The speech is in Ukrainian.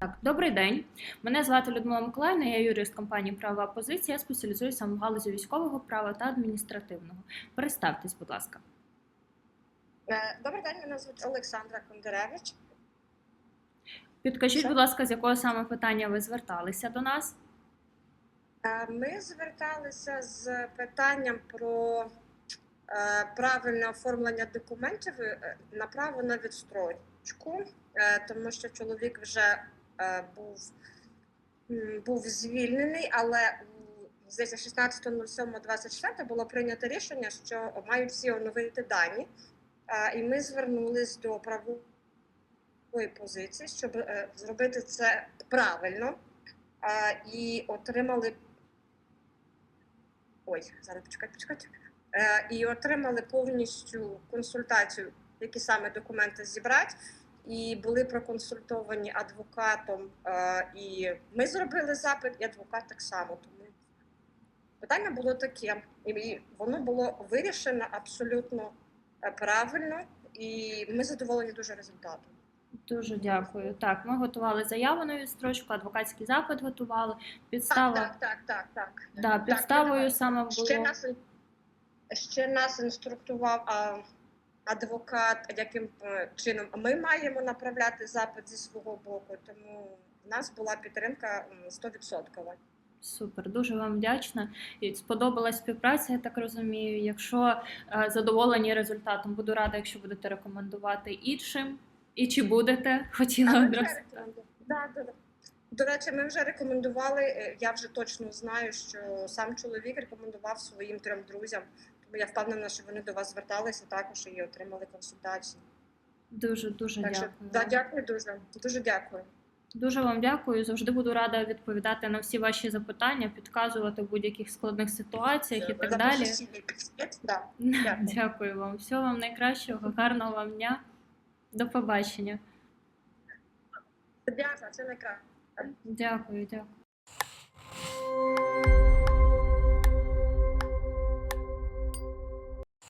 Так, добрий день. Мене звати Людмила Миколаївна, я юрист компанії Правова позиція. Я спеціалізуюся в галузі військового права та адміністративного. Представтесь, будь ласка. Е, Добрий день, мене звуть Олександра Кондеревич. Підкажіть, Що? будь ласка, з якого саме питання ви зверталися до нас? Е, Ми зверталися з питанням про е, правильне оформлення документів на право на відстрочку, тому що чоловік вже був, був звільнений, але здається, 16.07.24 було прийнято рішення, що мають всі оновити дані. Е, І ми звернулись до правової позиції, щоб е, зробити це правильно. Е, І отримали Ой, зараз почекайте, почекайте. Е, і отримали повністю консультацію, які саме документи зібрати, і були проконсультовані адвокатом. Е, і ми зробили запит, і адвокат так само. Тому питання було таке, і воно було вирішено абсолютно е, правильно, і ми задоволені дуже результатом. Дуже дякую. Так, ми готували заяву на відстрочку, адвокатський запит готували. Підстава Так, так, так, так, так. да, підставою давай. саме Ще нас, ще нас інструктував а, адвокат, яким е, чином ми маємо направляти запит зі свого боку, тому в нас була підтримка м, 100%. Супер, дуже вам вдячна. І сподобалась співпраця, я так розумію. Якщо е, задоволені результатом, буду рада, якщо будете рекомендувати іншим. І чи будете? Хотіла одразу. да, да. До речі, ми вже рекомендували. е, Я вже точно знаю, що сам чоловік рекомендував своїм трьом друзям. Тому я впевнена, що вони до вас зверталися також і отримали консультації. Дуже дуже Так що дякую. да, дякую дуже. Дуже дякую. Дуже вам дякую. Завжди буду рада відповідати на всі ваші запитання, підказувати в будь-яких складних ситуаціях і так За далі. да. Дякую. Дякую вам. Всього вам найкращого, гарного вам дня. До побачення. Дякую, це найкраще. Дякую.